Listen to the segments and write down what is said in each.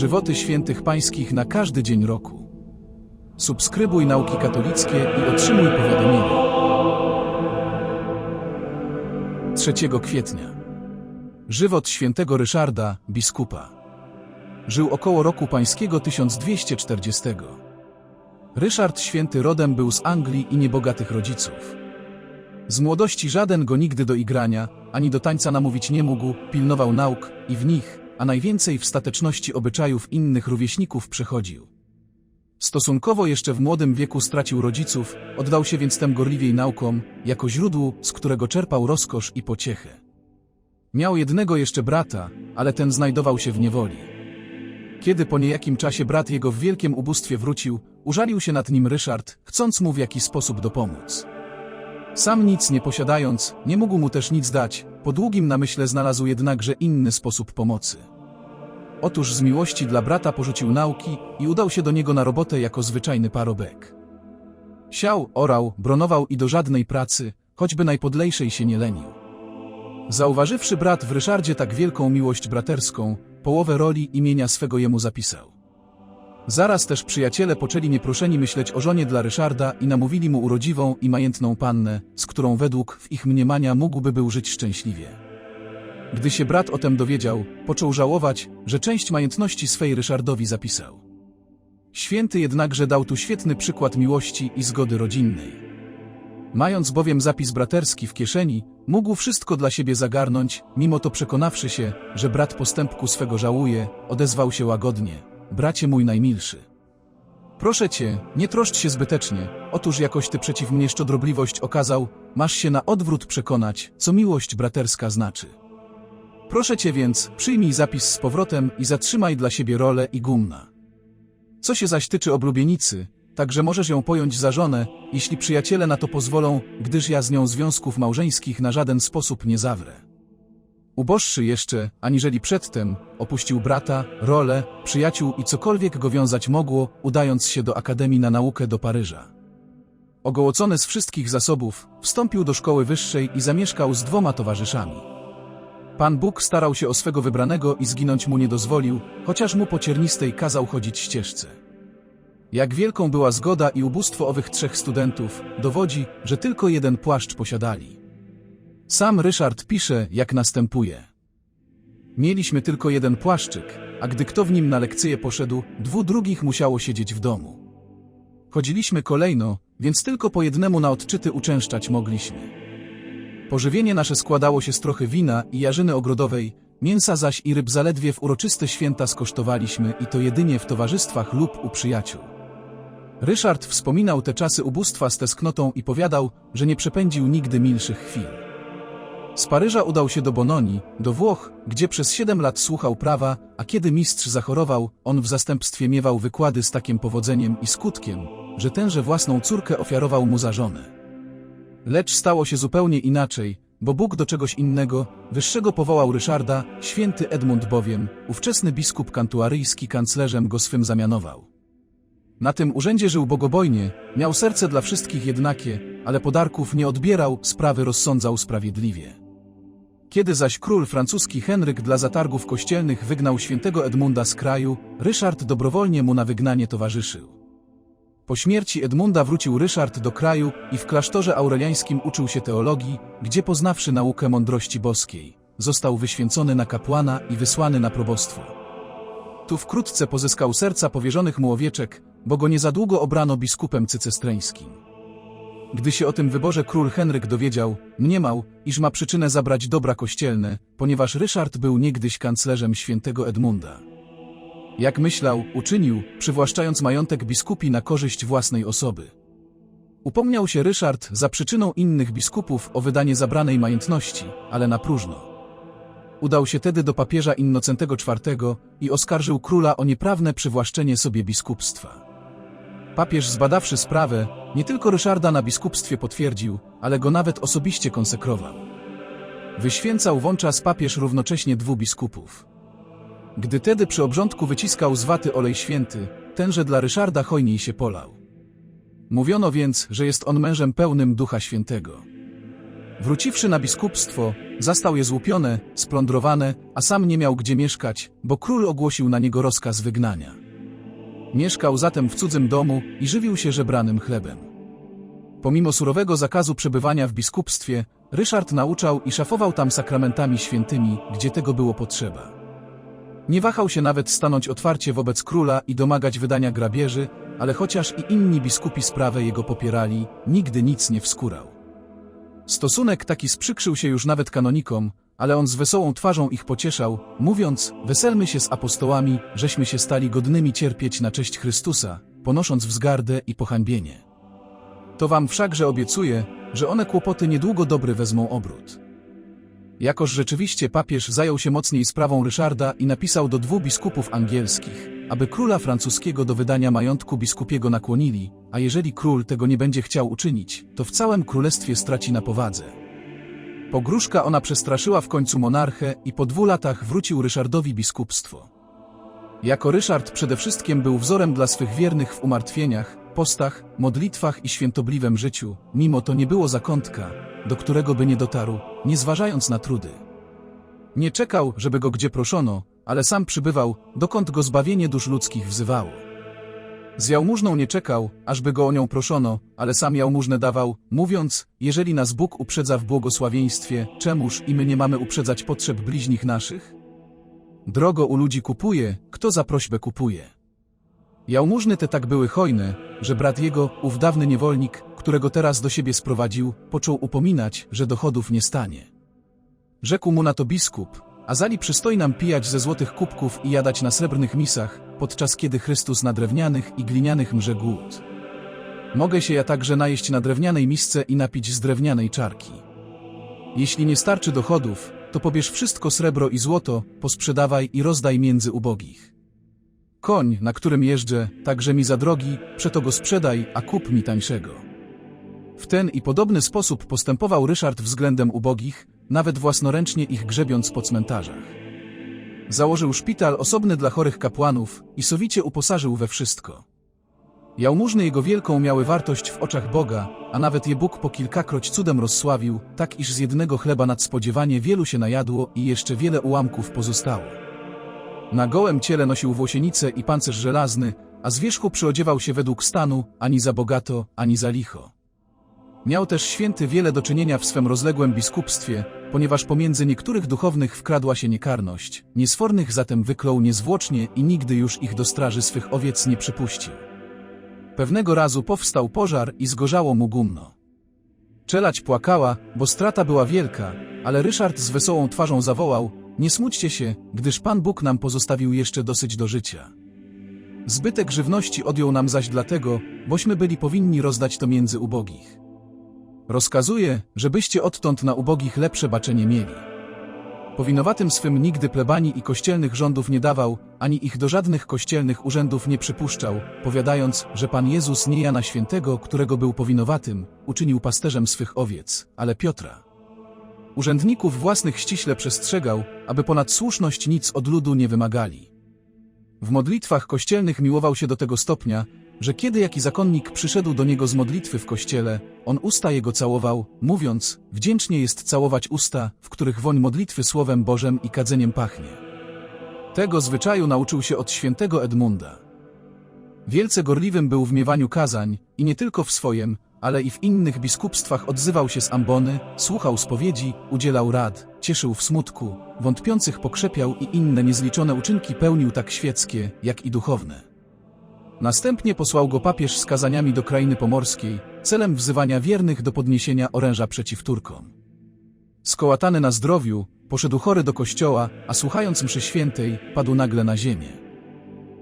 Żywoty świętych pańskich na każdy dzień roku. Subskrybuj nauki katolickie i otrzymuj powiadomienia. 3 kwietnia. Żywot świętego Ryszarda, biskupa. Żył około roku pańskiego 1240. Ryszard święty rodem był z Anglii i niebogatych rodziców. Z młodości żaden go nigdy do igrania, ani do tańca namówić nie mógł, pilnował nauk i w nich, a najwięcej w stateczności obyczajów innych rówieśników przechodził. Stosunkowo jeszcze w młodym wieku stracił rodziców, oddał się więc tem gorliwiej naukom, jako źródłu, z którego czerpał rozkosz i pociechę. Miał jednego jeszcze brata, ale ten znajdował się w niewoli. Kiedy po niejakim czasie brat jego w wielkim ubóstwie wrócił, użalił się nad nim Ryszard, chcąc mu w jakiś sposób dopomóc. Sam nic nie posiadając, nie mógł mu też nic dać, po długim namyśle znalazł jednakże inny sposób pomocy. Otóż z miłości dla brata porzucił nauki i udał się do niego na robotę jako zwyczajny parobek. Siał, orał, bronował i do żadnej pracy, choćby najpodlejszej się nie lenił. Zauważywszy brat w Ryszardzie tak wielką miłość braterską, połowę roli imienia swego jemu zapisał. Zaraz też przyjaciele poczęli nieproszeni myśleć o żonie dla Ryszarda i namówili mu urodziwą i majętną pannę, z którą według w ich mniemania mógłby był żyć szczęśliwie. Gdy się brat o tem dowiedział, począł żałować, że część majątności swej Ryszardowi zapisał. Święty jednakże dał tu świetny przykład miłości i zgody rodzinnej. Mając bowiem zapis braterski w kieszeni, mógł wszystko dla siebie zagarnąć, mimo to przekonawszy się, że brat postępku swego żałuje, odezwał się łagodnie. Bracie mój najmilszy. Proszę cię, nie troszcz się zbytecznie, otóż jakoś ty przeciw mnie szczodrobliwość okazał, masz się na odwrót przekonać, co miłość braterska znaczy. Proszę cię więc, przyjmij zapis z powrotem i zatrzymaj dla siebie rolę i gumna. Co się zaś tyczy oblubienicy, także możesz ją pojąć za żonę, jeśli przyjaciele na to pozwolą, gdyż ja z nią związków małżeńskich na żaden sposób nie zawrę. Uboższy jeszcze, aniżeli przedtem, opuścił brata, rolę, przyjaciół i cokolwiek go wiązać mogło, udając się do Akademii na naukę do Paryża. Ogołocony z wszystkich zasobów, wstąpił do szkoły wyższej i zamieszkał z dwoma towarzyszami. Pan Bóg starał się o swego wybranego i zginąć mu nie dozwolił, chociaż mu po ciernistej kazał chodzić ścieżce. Jak wielką była zgoda i ubóstwo owych trzech studentów, dowodzi, że tylko jeden płaszcz posiadali. Sam Ryszard pisze, jak następuje. Mieliśmy tylko jeden płaszczyk, a gdy kto w nim na lekcję poszedł, dwu drugich musiało siedzieć w domu. Chodziliśmy kolejno, więc tylko po jednemu na odczyty uczęszczać mogliśmy. Pożywienie nasze składało się z trochę wina i jarzyny ogrodowej, mięsa zaś i ryb zaledwie w uroczyste święta skosztowaliśmy i to jedynie w towarzystwach lub u przyjaciół. Ryszard wspominał te czasy ubóstwa z tęsknotą i powiadał, że nie przepędził nigdy milszych chwil. Z Paryża udał się do Bononi, do Włoch, gdzie przez siedem lat słuchał prawa, a kiedy mistrz zachorował, on w zastępstwie miewał wykłady z takim powodzeniem i skutkiem, że tenże własną córkę ofiarował mu za żonę. Lecz stało się zupełnie inaczej, bo Bóg do czegoś innego, wyższego powołał Ryszarda, święty Edmund bowiem, ówczesny biskup kantuaryjski kanclerzem go swym zamianował. Na tym urzędzie żył bogobojnie, miał serce dla wszystkich jednakie, ale podarków nie odbierał, sprawy rozsądzał sprawiedliwie. Kiedy zaś król francuski Henryk dla zatargów kościelnych wygnał świętego Edmunda z kraju, Ryszard dobrowolnie mu na wygnanie towarzyszył. Po śmierci Edmunda wrócił Ryszard do kraju i w klasztorze aureliańskim uczył się teologii, gdzie poznawszy naukę mądrości boskiej, został wyświęcony na kapłana i wysłany na probostwo. Tu wkrótce pozyskał serca powierzonych mu owieczek, bo go nie za długo obrano biskupem cycestreńskim. Gdy się o tym wyborze król Henryk dowiedział, mniemał, iż ma przyczynę zabrać dobra kościelne, ponieważ Ryszard był niegdyś kanclerzem świętego Edmunda. Jak myślał, uczynił, przywłaszczając majątek biskupi na korzyść własnej osoby. Upomniał się Ryszard za przyczyną innych biskupów o wydanie zabranej majątności, ale na próżno. Udał się tedy do papieża Innocentego IV i oskarżył króla o nieprawne przywłaszczenie sobie biskupstwa. Papież zbadawszy sprawę, nie tylko Ryszarda na biskupstwie potwierdził, ale go nawet osobiście konsekrował. Wyświęcał wączas papież równocześnie dwóch biskupów. Gdy tedy przy obrządku wyciskał z waty olej święty, tenże dla Ryszarda hojniej się polał. Mówiono więc, że jest on mężem pełnym Ducha Świętego. Wróciwszy na biskupstwo, zastał je złupione, splądrowane, a sam nie miał gdzie mieszkać, bo król ogłosił na niego rozkaz wygnania. Mieszkał zatem w cudzym domu i żywił się żebranym chlebem. Pomimo surowego zakazu przebywania w biskupstwie, Ryszard nauczał i szafował tam sakramentami świętymi, gdzie tego było potrzeba. Nie wahał się nawet stanąć otwarcie wobec króla i domagać wydania grabieży, ale chociaż i inni biskupi sprawę jego popierali, nigdy nic nie wskórał. Stosunek taki sprzykrzył się już nawet kanonikom, ale on z wesołą twarzą ich pocieszał, mówiąc, weselmy się z apostołami, żeśmy się stali godnymi cierpieć na cześć Chrystusa, ponosząc wzgardę i pohańbienie. To wam wszakże obiecuję, że one kłopoty niedługo dobry wezmą obrót. Jakoż rzeczywiście papież zajął się mocniej sprawą Ryszarda i napisał do dwóch biskupów angielskich, aby króla francuskiego do wydania majątku biskupiego nakłonili, a jeżeli król tego nie będzie chciał uczynić, to w całym królestwie straci na powadze. Pogróżka ona przestraszyła w końcu monarchę i po dwóch latach wrócił Ryszardowi biskupstwo. Jako Ryszard przede wszystkim był wzorem dla swych wiernych w umartwieniach, postach, modlitwach i świętobliwym życiu, mimo to nie było zakątka, do którego by nie dotarł, nie zważając na trudy. Nie czekał, żeby go gdzie proszono, ale sam przybywał, dokąd go zbawienie dusz ludzkich wzywało. Z jałmużną nie czekał, ażby go o nią proszono, ale sam jałmużnę dawał, mówiąc, jeżeli nas Bóg uprzedza w błogosławieństwie, czemuż i my nie mamy uprzedzać potrzeb bliźnich naszych? Drogo u ludzi kupuje, kto za prośbę kupuje. Jałmużny te tak były hojne, że brat jego, ów dawny niewolnik, którego teraz do siebie sprowadził, począł upominać, że dochodów nie stanie. Rzekł mu na to biskup, a zali przystoi nam pijać ze złotych kubków i jadać na srebrnych misach, podczas kiedy Chrystus na drewnianych i glinianych mrze głód. Mogę się ja także najeść na drewnianej misce i napić z drewnianej czarki. Jeśli nie starczy dochodów, to pobierz wszystko srebro i złoto, posprzedawaj i rozdaj między ubogich. Koń, na którym jeżdżę, także mi za drogi, przeto go sprzedaj, a kup mi tańszego. W ten i podobny sposób postępował Ryszard względem ubogich, nawet własnoręcznie ich grzebiąc po cmentarzach. Założył szpital osobny dla chorych kapłanów i sowicie uposażył we wszystko. Jałmużny jego wielką miały wartość w oczach Boga, a nawet je Bóg po kilkakroć cudem rozsławił, tak iż z jednego chleba nadspodziewanie wielu się najadło i jeszcze wiele ułamków pozostało. Na gołym ciele nosił włosienice i pancerz żelazny, a z wierzchu przyodziewał się według stanu, ani za bogato, ani za licho. Miał też święty wiele do czynienia w swym rozległym biskupstwie, ponieważ pomiędzy niektórych duchownych wkradła się niekarność, niesfornych zatem wyklął niezwłocznie i nigdy już ich do straży swych owiec nie przypuścił. Pewnego razu powstał pożar i zgorzało mu gumno. Czelać płakała, bo strata była wielka, ale Ryszard z wesołą twarzą zawołał, nie smućcie się, gdyż Pan Bóg nam pozostawił jeszcze dosyć do życia. Zbytek żywności odjął nam zaś dlatego, bośmy byli powinni rozdać to między ubogich. Rozkazuje, żebyście odtąd na ubogich lepsze baczenie mieli. Powinowatym swym nigdy plebanii i kościelnych rządów nie dawał, ani ich do żadnych kościelnych urzędów nie przypuszczał, powiadając, że Pan Jezus nie Jana Świętego, którego był powinowatym, uczynił pasterzem swych owiec, ale Piotra. Urzędników własnych ściśle przestrzegał, aby ponad słuszność nic od ludu nie wymagali. W modlitwach kościelnych miłował się do tego stopnia, że kiedy jaki zakonnik przyszedł do niego z modlitwy w kościele, on usta jego całował, mówiąc, wdzięcznie jest całować usta, w których woń modlitwy Słowem Bożem i kadzeniem pachnie. Tego zwyczaju nauczył się od świętego Edmunda. Wielce gorliwym był w miewaniu kazań, i nie tylko w swojem, ale i w innych biskupstwach odzywał się z ambony, słuchał spowiedzi, udzielał rad, cieszył w smutku, wątpiących pokrzepiał i inne niezliczone uczynki pełnił tak świeckie, jak i duchowne. Następnie posłał go papież z kazaniami do krainy pomorskiej, celem wzywania wiernych do podniesienia oręża przeciw Turkom. Skołatany na zdrowiu, poszedł chory do kościoła, a słuchając mszy świętej, padł nagle na ziemię.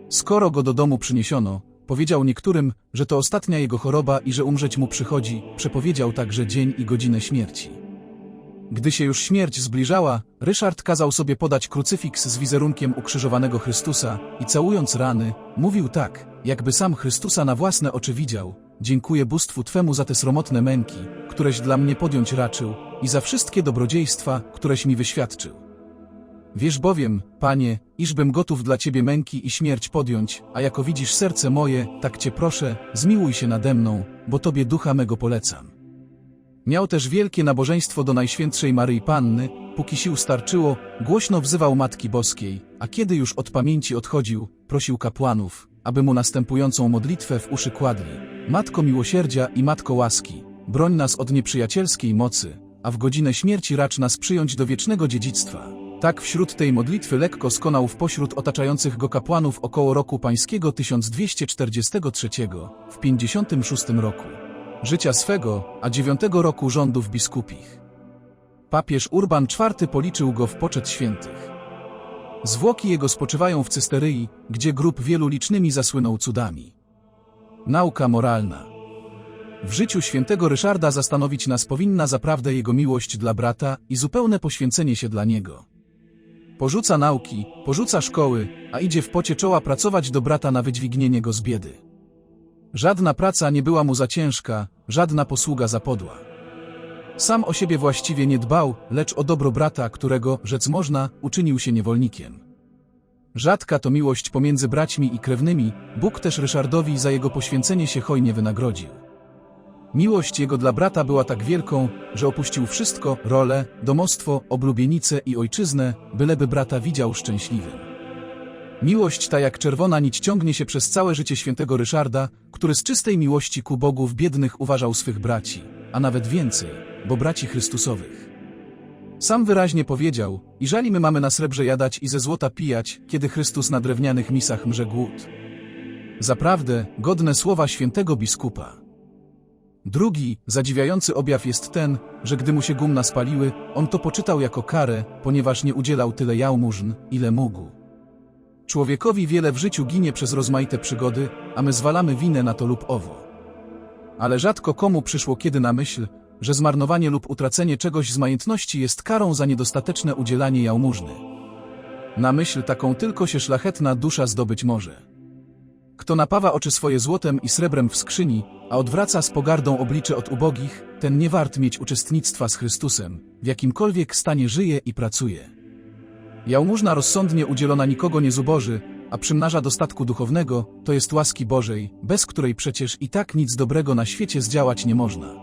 Skoro go do domu przyniesiono, powiedział niektórym, że to ostatnia jego choroba i że umrzeć mu przychodzi, przepowiedział także dzień i godzinę śmierci. Gdy się już śmierć zbliżała, Ryszard kazał sobie podać krucyfiks z wizerunkiem ukrzyżowanego Chrystusa i całując rany, mówił tak, jakby sam Chrystusa na własne oczy widział. Dziękuję bóstwu Twemu za te sromotne męki, któreś dla mnie podjąć raczył i za wszystkie dobrodziejstwa, któreś mi wyświadczył. Wiesz bowiem, Panie, iżbym gotów dla Ciebie męki i śmierć podjąć, a jako widzisz serce moje, tak Cię proszę, zmiłuj się nade mną, bo Tobie ducha mego polecam. Miał też wielkie nabożeństwo do Najświętszej Maryi Panny, póki sił starczyło, głośno wzywał Matki Boskiej, a kiedy już od pamięci odchodził, prosił kapłanów, aby mu następującą modlitwę w uszy kładli. Matko miłosierdzia i Matko łaski, broń nas od nieprzyjacielskiej mocy, a w godzinę śmierci racz nas przyjąć do wiecznego dziedzictwa. Tak wśród tej modlitwy lekko skonał w pośród otaczających go kapłanów około roku pańskiego 1243, w 56 roku życia swego, a dziewiątego roku rządów biskupich. Papież Urban IV policzył go w poczet świętych. Zwłoki jego spoczywają w Cysteryi, gdzie grób wielu licznymi zasłynął cudami. Nauka moralna. W życiu świętego Ryszarda zastanowić nas powinna zaprawdę jego miłość dla brata i zupełne poświęcenie się dla niego. Porzuca nauki, porzuca szkoły, a idzie w pocie czoła pracować do brata na wydźwignienie go z biedy. Żadna praca nie była mu za ciężka, żadna posługa za podła. Sam o siebie właściwie nie dbał, lecz o dobro brata, którego, rzec można, uczynił się niewolnikiem. Rzadka to miłość pomiędzy braćmi i krewnymi, Bóg też Ryszardowi za jego poświęcenie się hojnie wynagrodził. Miłość jego dla brata była tak wielką, że opuścił wszystko, rolę, domostwo, oblubienicę i ojczyznę, byleby brata widział szczęśliwym. Miłość ta jak czerwona nić ciągnie się przez całe życie świętego Ryszarda, który z czystej miłości ku Bogu w biednych uważał swych braci, a nawet więcej, bo braci Chrystusowych. Sam wyraźnie powiedział, i żali my mamy na srebrze jadać i ze złota pijać, kiedy Chrystus na drewnianych misach mrze głód. Zaprawdę, godne słowa świętego biskupa. Drugi, zadziwiający objaw jest ten, że gdy mu się gumna spaliły, on to poczytał jako karę, ponieważ nie udzielał tyle jałmużn, ile mógł. Człowiekowi wiele w życiu ginie przez rozmaite przygody, a my zwalamy winę na to lub owo. Ale rzadko komu przyszło kiedy na myśl, że zmarnowanie lub utracenie czegoś z majątności jest karą za niedostateczne udzielanie jałmużny. Na myśl taką tylko się szlachetna dusza zdobyć może. Kto napawa oczy swoje złotem i srebrem w skrzyni, a odwraca z pogardą oblicze od ubogich, ten nie wart mieć uczestnictwa z Chrystusem, w jakimkolwiek stanie żyje i pracuje. Jałmużna rozsądnie udzielona nikogo nie zuboży, a przymnaża dostatku duchownego, to jest łaski Bożej, bez której przecież i tak nic dobrego na świecie zdziałać nie można.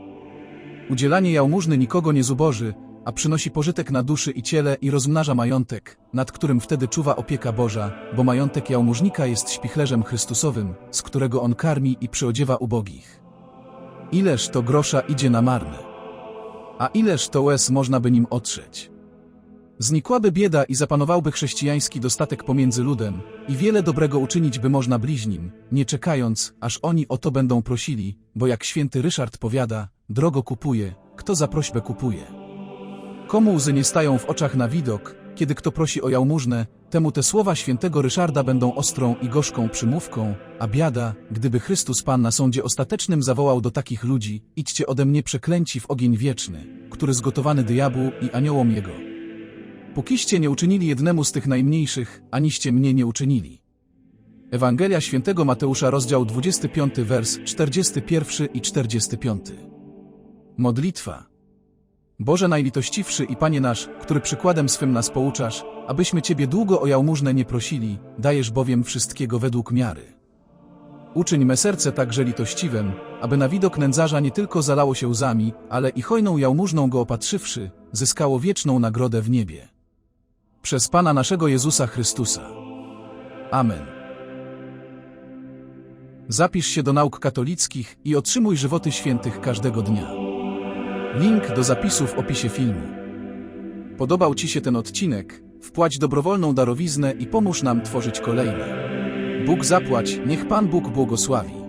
Udzielanie jałmużny nikogo nie zuboży, a przynosi pożytek na duszy i ciele i rozmnaża majątek, nad którym wtedy czuwa opieka Boża, bo majątek jałmużnika jest śpichlerzem Chrystusowym, z którego on karmi i przyodziewa ubogich. Ileż to grosza idzie na marne. A ileż to łez można by nim otrzeć. Znikłaby bieda i zapanowałby chrześcijański dostatek pomiędzy ludem, i wiele dobrego uczynić by można bliźnim, nie czekając, aż oni o to będą prosili, bo jak święty Ryszard powiada, drogo kupuje, kto za prośbę kupuje. Komu łzy nie stają w oczach na widok, kiedy kto prosi o jałmużnę, temu te słowa świętego Ryszarda będą ostrą i gorzką przymówką, a biada, gdyby Chrystus Pan na sądzie ostatecznym zawołał do takich ludzi, idźcie ode mnie przeklęci w ogień wieczny, który zgotowany diabłu i aniołom jego. Pókiście nie uczynili jednemu z tych najmniejszych, aniście mnie nie uczynili. Ewangelia świętego Mateusza, rozdział 25, wers 41 i 45. Modlitwa. Boże najlitościwszy i Panie nasz, który przykładem swym nas pouczasz, abyśmy Ciebie długo o jałmużnę nie prosili, dajesz bowiem wszystkiego według miary. Uczyń me serce także litościwem, aby na widok nędzarza nie tylko zalało się łzami, ale i hojną jałmużną go opatrzywszy, zyskało wieczną nagrodę w niebie. Przez Pana naszego Jezusa Chrystusa. Amen. Zapisz się do nauk katolickich i otrzymuj żywoty świętych każdego dnia. Link do zapisu w opisie filmu. Podobał Ci się ten odcinek? Wpłać dobrowolną darowiznę i pomóż nam tworzyć kolejne. Bóg zapłać, niech Pan Bóg błogosławi.